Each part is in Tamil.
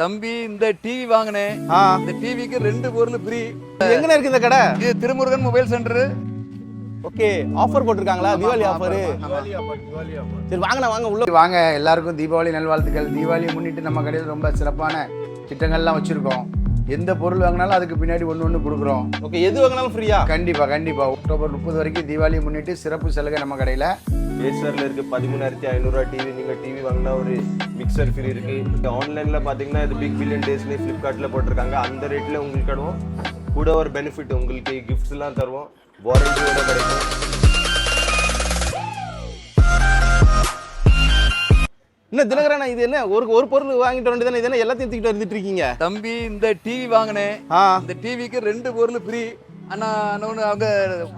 தம்பி இந்த டிவி வாங்கினேன் ஆ. இந்த டிவிக்கு ரெண்டு பொருள் ஃப்ரீ எங்கண்ணே இருக்கு இந்த கடை? இது Thirumurugan mobile centre okay offer போட்டிருக்காங்களா? Deepavali offer சரி வாங்கண்ணா வாங்க உள்ள. வாங்க. எல்லாருக்கும் தீபாவளி நல்வாழ்த்துக்கள். தீபாவளியை முன்னிட்டு நம்ம கடையில் ரொம்ப சிறப்பான திட்டங்கள்லாம் வச்சுருக்கோம். எந்த பொருள் வாங்கினாலும் அதுக்கு பின்னாடி ஒன்று ஒன்று கொடுக்குறோம். ஓகே எது வாங்கினாலும் ஃப்ரீயா கண்டிப்பாா கண்டிப்பா. அக்டோபர் முப்பது வரைக்கும் தீபாவளியை முன்னிட்டு சிறப்பு சலுகை நம்ம கடையில். ஏசர்ல இருக்கு பதிமூணாயிரத்தி ஐநூறுரூவா டிவி நீங்க டிவி வாங்கினா ஒரு மிக்சர் ஃப்ரீ இருக்கு. ஆன்லைன்ல பாத்தீங்கன்னா இது பிக் பில்லியன் டேஸ்ல ஃபிளிப்கார்ட்ல போட்டிருக்காங்க. அந்த ரேட்ல உங்களுக்கு கூட ஒரு பெனிஃபிட் உங்களுக்கு கிஃப்ட்ஸ் எல்லாம் தருவோம் வாரண்டியோட கிடைக்கும். என்ன தினகரண்ணா இது என்ன? ஒரு ஒரு பொருள் வாங்கிட்டு வேண்டியதானே இது என்ன எல்லாத்தையும் தூக்கிட்டு வந்துட்டு இருக்கீங்க. தம்பி இந்த டிவி வாங்கினேன். இந்த டிவிக்கு ரெண்டு பொருள் ஃப்ரீ அண்ணா இன்னொன்று அவங்க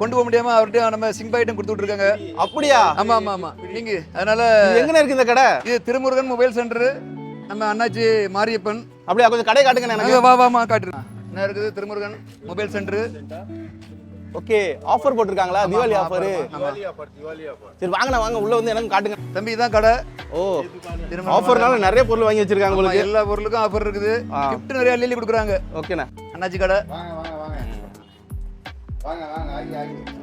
கொண்டு போக முடியாம அவர்கிட்ட நம்ம சிங் பாயிட்டும் கொடுத்து விட்டுருக்காங்க அப்படியா? ஆமா ஆமா ஆமா. நீங்க அதனால எங்கண்ணே இருக்கு இந்த கடை? இது திருமுருகன் மொபைல் சென்டர். நம்ம அண்ணாச்சி மாரியப்பன். அப்படியா கொஞ்சம் கடை காட்டுங்க எனக்கு. வா வாமா காட்டுறேன். என்ன இருக்குது? Thirumurugan mobile centre. Okay offer போட்டிருக்காங்களா? Deepavali offer சரி வாங்கண்ணா வாங்க உள்ள வந்து எனக்கு காட்டுங்க. தம்பி இதான் கடை. ஓ ஆஃபர்னால நிறைய பொருள் வாங்கி வச்சிருக்காங்க உங்களுக்கு. எல்லா பொருளுக்கும் ஆஃபர் இருக்குது. கிஃப்ட் நிறைய அள்ளி கொடுக்குறாங்க. ஓகேண்ணா. அண்ணாச்சி கடை. வாங்க வாங்க வாங்க. வாங்க வாங்க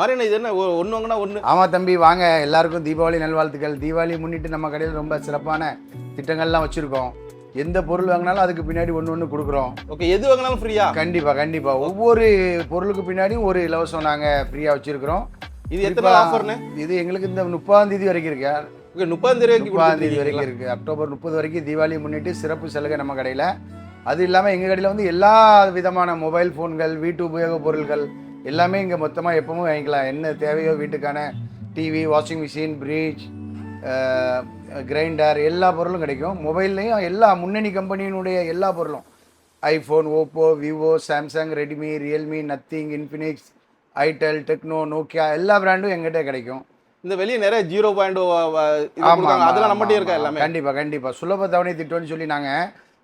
மாரியண்ணா இது என்ன? ஒ- ஒண்ணு வாங்கினா ஒண்ணு. ஆமாம் தம்பி வாங்க. எல்லாருக்கும் தீபாவளி நல்வாழ்த்துக்கள். தீபாவளி முன்னிட்டு நம்ம கடையில் ரொம்ப சிறப்பான திட்டங்கள்லாம் வச்சுருக்கோம். எந்த பொருள் வாங்கினாலும் அதுக்கு பின்னாடி ஒன்று ஒன்று கொடுக்குறோம். ஓகே எது வாங்கினாலும் ஃப்ரீயா கண்டிப்பா கண்டிப்பா. ஒவ்வொரு பொருளுக்கு பின்னாடியும் ஒரு இலவசம் நாங்கள் ஃப்ரீயாக வச்சுருக்கிறோம். இது எத்தனை ஆஃபர்னு இது எங்களுக்கு இந்த முப்பதாம் தேதி வரைக்கும் இருக்கு ஓகே முப்பதாம் தேதி வரைக்கும் முப்பதாம் தேதி? வரைக்கும் இருக்கு. அக்டோபர் முப்பது வரைக்கும் தீபாவளி முன்னிட்டு சிறப்பு சலுகை நம்ம கடையில். அது இல்லாமல் எங்கள் கடையில் வந்து எல்லா விதமான மொபைல் ஃபோன்கள் வீட்டு உபயோகப் பொருட்கள் எல்லாமே இங்கே மொத்தமாக எப்பவும் வாங்கிக்கலாம். என்ன தேவையோ வீட்டுக்கான TV washing machine fridge grinder எல்லா பொருளும் கிடைக்கும். மொபைல்லையும் எல்லா முன்னணி கம்பெனியினுடைய எல்லா பொருளும். IPhone Oppo Vivo Samsung Redmi Realme Nothing Infinix itel Tecno Nokia எல்லா பிராண்டும் எங்கிட்ட கிடைக்கும். இந்த வெளியே நிறைய ஜீரோ பாயிண்ட் அதெல்லாம் நம்மகிட்டே இருக்கா. எல்லாமே? கண்டிப்பா கண்டிப்பா. சுலப தவணை திட்டம்னு சொல்லி நாங்க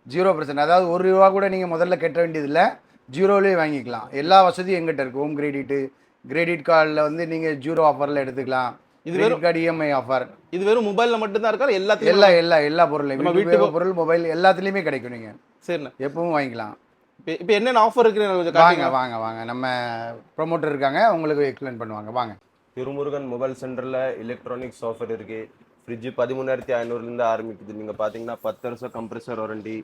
ஜீரோ பர்சன்ட் அதாவது ஒரு ரூபா கூட நீங்க முதல்ல கட்ட வேண்டியதில்ல. ஜீரோலேயே வாங்கிக்கலாம். எல்லா வசதியும் எங்கிட்ட இருக்கு. ஹோம் கிரெடிட்டு கிரெடிட் கார்டில் வந்து நீங்க ஜீரோ ஆஃபரில் எடுத்துக்கலாம். இது வெறும் கார்டு இஎம்ஐ ஆஃபர் இது வெறும் மொபைல்ல மட்டும் தான் இருக்கா? எல்லாத்தையும் எல்லா எல்லா எல்லா பொருளையும் நம்ம வீட்டு பொருள் மொபைல் எல்லாத்துலேயுமே கிடைக்கும் நீங்க. சரிண்ணா. எப்பவும் வாங்கிக்கலாம். இப்போ இப்போ என்னென்ன ஆஃபர் இருக்குன்னு வாங்க காட்டுங்க. வாங்க வாங்க நம்ம ப்ரொமோட்டர் இருக்காங்க. உங்களுக்கு எக்ஸ்பிளைன் பண்ணுவாங்க. வாங்க. திருமுருகன் மொபைல் சென்டர்ல எலக்ட்ரானிக்ஸ் ஆஃபர் இருக்கு. ஃப்ரிட்ஜ் பதிமூணாயிரத்தி ஐநூறுலேருந்து ஆரம்பிக்குது. நீங்க பாத்தீங்கன்னா பத்து வருஷம் கம்ப்ரஸர் வாரண்டி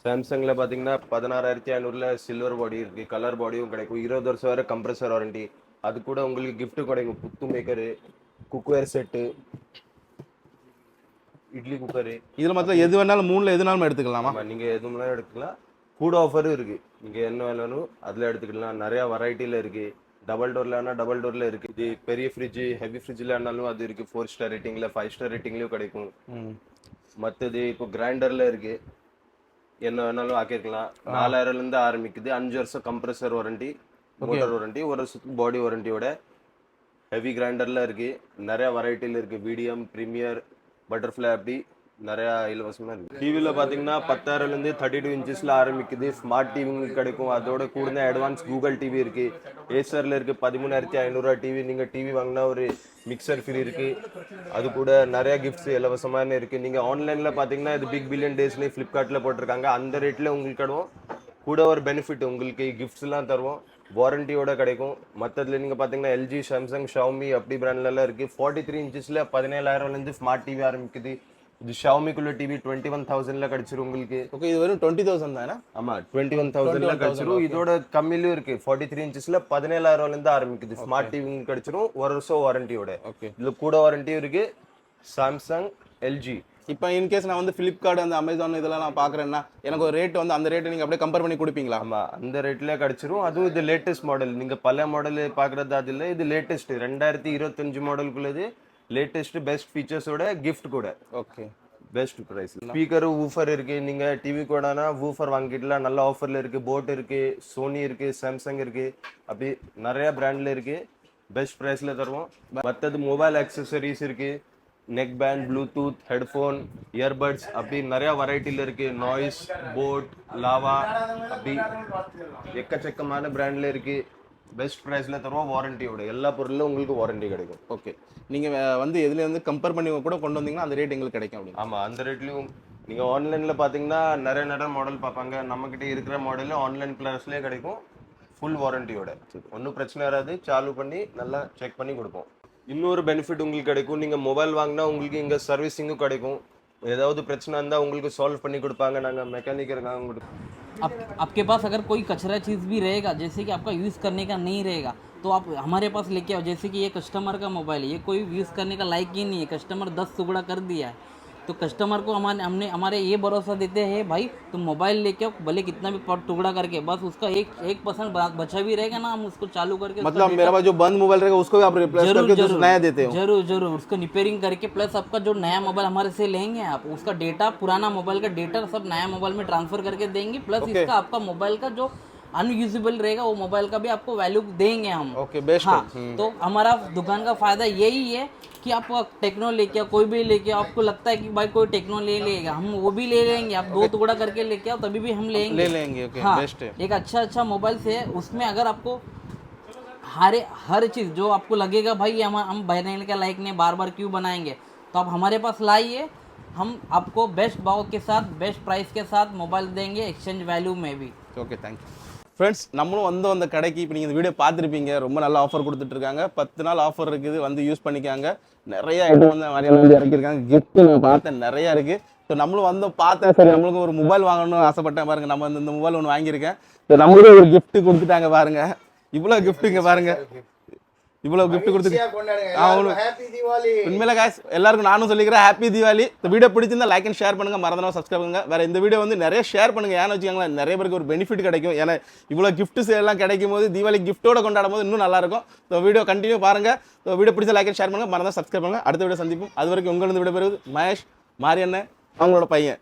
சாம்சங்ல பாத்தீங்கன்னா பதினாறாயிரத்தி ஐநூறுல சில்வர் பாடி இருக்கு கலர் பாடியும் கிடைக்கும். இருபது வருஷம் வரை கம்ப்ரஸர் வாரண்டி அது கூட உங்களுக்கு gift கிடைக்கும். Puttu maker cookware set idli cooker இதுல மொத்தம் எது வேணாலும் மூணுல எதுனாலும் எடுத்துக்கலாமா? ஆமா நீங்க எது வேணாலும் எடுத்துக்கலாம். கூட ஆஃபரும் இருக்கு. நீங்க என்ன வேணாலும் அதுல எடுத்துக்கலாம். நிறைய வெரைட்டில இருக்கு. டபுள் டோர்ல டபுள் டோர்ல இருக்கு. இது பெரிய ஃப்ரிட்ஜ் ஹெவி ஃப்ரிட்ஜ்ல இருந்தாலும் அது இருக்கு. ஃபோர் ஸ்டார் ரேட்டிங்ல ஃபைவ் ஸ்டார் ரேட்டிங்லயும் கிடைக்கும். ம். மத்தது இப்போ கிரைண்டர்ல இருக்கு. என்ன வேணாலும் ஆக்கிருக்கலாம் நாலாயிரம்ல இருந்து ஆரம்பிக்குது. அஞ்சு வருஷம் கம்ப்ரஸர் வாரண்டி மோட்டார் வாரண்டி ஒரு வருஷத்துக்கு பாடி வாரண்டியோட ஹெவி கிரைண்டர்ல இருக்கு. நிறைய வெரைட்டில இருக்கு. மீடியம் ப்ரீமியர் பட்டர்ஃப்ளை அப்படி நிறையா இலவசமாக இருக்குது டிவியில் பார்த்தீங்கன்னா பத்தாயிரம்லேருந்து தேர்ட்டி டூ இன்ச்சஸில் ஆரம்பிக்குது. ஸ்மார்ட் டிவிங்களுக்கு கிடைக்கும். அதோட கூட அட்வான்ஸ் கூகுள் டிவி இருக்குது ஏசரில் இருக்குது பதிமூணாயிரத்தி ஐநூறுரூவா டிவி நீங்கள் டிவி வாங்கினா ஒரு மிக்சர் ஃப்ரீ இருக்குது அது கூட நிறைய கிஃப்ட்ஸ் இலவசமான இருக்குது நீங்கள் ஆன்லைனில் பார்த்தீங்கன்னா இது பிக் பில்லியன் டேஸ்லேயே ஃப்ளிப்கார்ட்டில் போட்டிருக்காங்க. அந்த ரேட்டில் உங்களுக்கு கிடவும் கூட ஒரு பெனிஃபிட் உங்களுக்கு கிஃப்ட்ஸ்லாம் தருவோம். வாரண்டியோட கிடைக்கும். மற்றதுல நீங்கள் பார்த்தீங்கன்னா எல்ஜி சாம்சங் ஷவுமி அப்படி பிராண்ட்லலாம் இருக்குது ஃபார்ட்டி த்ரீ இன்ச்சஸில் பதினேழாயிரம்லேருந்து ஸ்மார்ட் டிவி ஆரம்பிக்குது. இது ஷவுமிக்குள்ள டிவி டுவெண்ட்டி ஒன் தௌசண்ட்ல கிடைச்சிரும் உங்களுக்கு. ஓகே இது வெறும் டுவெண்ட்டி தௌசண்ட் தானே? ஆமா டுவெண்ட்டி ஒன் தௌசண்ட்ல கிடைச்சிரும். இதோட கம்மியிலும் இருக்கு. ஃபார்ட்டி த்ரீ இன்ச்சஸ்ல பதினேழாயிரம்ல இருந்து ஆரம்பிக்குது. ஸ்மார்ட் டிவி கிடைச்சிரும். ஒரு வருஷம் வாரண்டியோட ஓகே இதுல கூட வாரண்டியும் இருக்கு. சாம்சங் எல்ஜி இப்போ இன்கேஸ் நான் வந்து ஃப்ளிப்கார்ட் அந்த அமேசான் இதெல்லாம் நான் பார்க்குறேன்னா எனக்கு ஒரு ரேட் வந்து அந்த ரேட்டை நீங்கள் அப்படியே கம்பேர் பண்ணி கொடுப்பீங்களா? ஆமா அந்த ரேட்ல கிடைச்சிரும். அதுவும் இது லேட்டஸ்ட் மாடல் நீங்க பல மாடல் பாக்குறது அது இல்ல. இது லேட்டஸ்ட் ரெண்டாயிரத்தி இருபத்தஞ்சு மாடலுக்குள்ளது லேட்டஸ்ட் பெஸ்ட் ஃபீச்சர்ஸோட gift கூட. Okay best price speaker woofer இருக்கு நீங்க டிவி கூடனா ஊஃபர் வாங்கிடலாம். நல்ல ஆஃபர்ல இருக்கு போட் இருக்கு சோனி இருக்கு சாம்சங் இருக்கு. அப்படி நிறைய பிராண்ட்ல இருக்கு. பெஸ்ட் பிரைஸ்ல தருவோம். மற்றது மொபைல் அக்சசரிஸ் இருக்கு. Neck band Bluetooth headphone earbuds அப்படி நிறைய வெரைட்டில இருக்கு. நாய்ஸ் போட் லாவா அப்படி எக்கச்சக்கமான பிராண்ட்ல இருக்கு. பெஸ்ட் ப்ரைஸ்ல தருவோம் வாரண்டியோட எல்லா பொருளும் உங்களுக்கு வாரண்டி கிடைக்கும். ஓகே நீங்கள் வந்து எதுல வந்து கம்பேர் பண்ணி கூட கொண்டு வந்தீங்கன்னா அந்த ரேட் எங்களுக்கு கிடைக்கும் அப்படின்னு. ஆமா அந்த ரேட்லயும் நீங்க ஆன்லைன்ல பாத்தீங்கன்னா நிறைய நிறைய மாடல் பார்ப்பாங்க. நம்ம கிட்ட இருக்கிற மாடல் ஆன்லைன் கிளாஸ்லயே கிடைக்கும். ஃபுல் வாரண்டியோட ஒன்றும் பிரச்சனை வராது. சாலு பண்ணி நல்லா செக் பண்ணி கொடுப்போம். இன்னொரு பெனிஃபிட் உங்களுக்கு கிடைக்கும். நீங்க மொபைல் வாங்கினா உங்களுக்கு இங்க சர்வீசிங்கும் கிடைக்கும். ஏதாவது பிரச்சனை இருந்தா உங்களுக்கு சால்வ் பண்ணி கொடுப்பாங்க நாங்க மெக்கானிக் இருக்காங்க உங்களுக்கு आप आपके पास अगर कोई कचरा चीज़ भी रहेगा जैसे कि आपका यूज़ करने का नहीं रहेगा तो आप हमारे पास लेके आओ जैसे कि ये कस्टमर का मोबाइल है ये कोई यूज़ करने का लायक ही नहीं है कस्टमर दस टुकड़ा कर दिया है तो कस्टमर को हमारे हमने हमारे ये भरोसा देते हैं भाई तुम मोबाइल लेके आओ भले कितना भी टुकड़ा करके बस उसका एक एक परसेंट बचा भी रहेगा ना हम उसको चालू करके मतलब मेरा पास जो बंद मोबाइल रहेगा उसको भी आप रिप्लेस ज़रूर करके ज़रूर नया देते हो। ज़रूर ज़रूर उसको रिपेयरिंग करके प्लस आपका जो नया मोबाइल हमारे से लेंगे आप उसका डेटा पुराना मोबाइल का डेटा सब नया मोबाइल में ट्रांसफ़र करके देंगे प्लस इसका आपका मोबाइल का जो अनयूजेबल रहेगा वो मोबाइल का भी आपको वैल्यू देंगे हम। ओके बेस्ट हाँ तो हमारा दुकान का फ़ायदा यही है कि आप टेक्नो लेके आओ कोई भी लेके आओ आपको लगता है कि भाई कोई टेक्नो ले लेगा हम वो भी ले लेंगे आप दो टुकड़ा करके लेके आओ तभी भी हम लेंगे। ले लेंगे हाँ बेस्ट है। एक अच्छा अच्छा मोबाइल से उसमें अगर आपको हर हर चीज़ जो आपको लगेगा भाई हम हम बहने के लायक नहीं बार बार क्यों बनाएँगे? तो आप हमारे पास लाइए हम आपको बेस्ट भाव के साथ बेस्ट प्राइस के साथ मोबाइल देंगे एक्सचेंज वैल्यू में भी। ओके थैंक यू ஃப்ரெண்ட்ஸ் நம்மளும் வந்தோம் அந்த கடைக்கு இப்போ நீங்கள் இந்த வீடியோ பார்த்துருப்பீங்க. ரொம்ப நல்ல ஆஃபர் கொடுத்துட்டு இருக்காங்க பத்து நாள் ஆஃபர் இருக்குது. வந்து யூஸ் பண்ணிக்காங்க. நிறைய ஐட்டம் வந்து மாதிரியான வந்து இறக்கியிருக்காங்க. Gift நான் பார்த்தேன் நிறைய இருக்குது ஸோ நம்மளும் வந்தோம் பார்த்தேன் சரி நம்மளுக்கு ஒரு மொபைல் வாங்கணும்னு ஆசைப்பட்டேன் பாருங்க. நம்ம இந்த- மொபைல் ஒன்று வாங்கியிருக்கேன். ஸோ நம்மளுக்கு ஒரு gift கொடுத்துட்டாங்க பாருங்க. இவ்வளோ கிஃப்ட்டுங்க பாருங்க. இவ்வளோ gift கொடுத்துட்டு அவனு- ஹாப்பி தீபாவளி. உண்மையில guys எல்லாருக்கும் நானும் சொல்லிக்கிறேன் ஹாப்பி தீபாவளி. இந்த வீடியோ பிடிச்சிருந்தா லைக் அண்ட் ஷேர் பண்ணுங்க மறந்துடாம சப்ஸ்கிரைப் பண்ணுங்க. வேற இந்த வீடியோ வந்து நிறைய ஷேர் பண்ணுங்க. ஏன்னு வச்சுக்கோங்களேன் நிறைய பேருக்கு ஒரு பெனிஃபிட் கிடைக்கும். ஏன்னா இவ்வளோ கிஃப்ட்ஸ் எல்லாம் கிடைக்கும் போது தீபாவளி கிஃப்ட்டோட கொண்டாடும் போது இன்னும் நல்லா இருக்கும் ஸோ வீடியோ கண்டினியூ பாருங்க. ஸோ வீடியோ பிடிச்ச லைக் அண்ட் ஷேர் பண்ணுங்க மறந்தா சப்ஸ்கிரைப் பண்ணுங்க. அடுத்த வீடியோ சந்திப்போம். அது வரைக்கும் உங்களிருந்து விடைபெறுவது மகேஷ் மாரியண்ணன் அவங்களோட பையன்.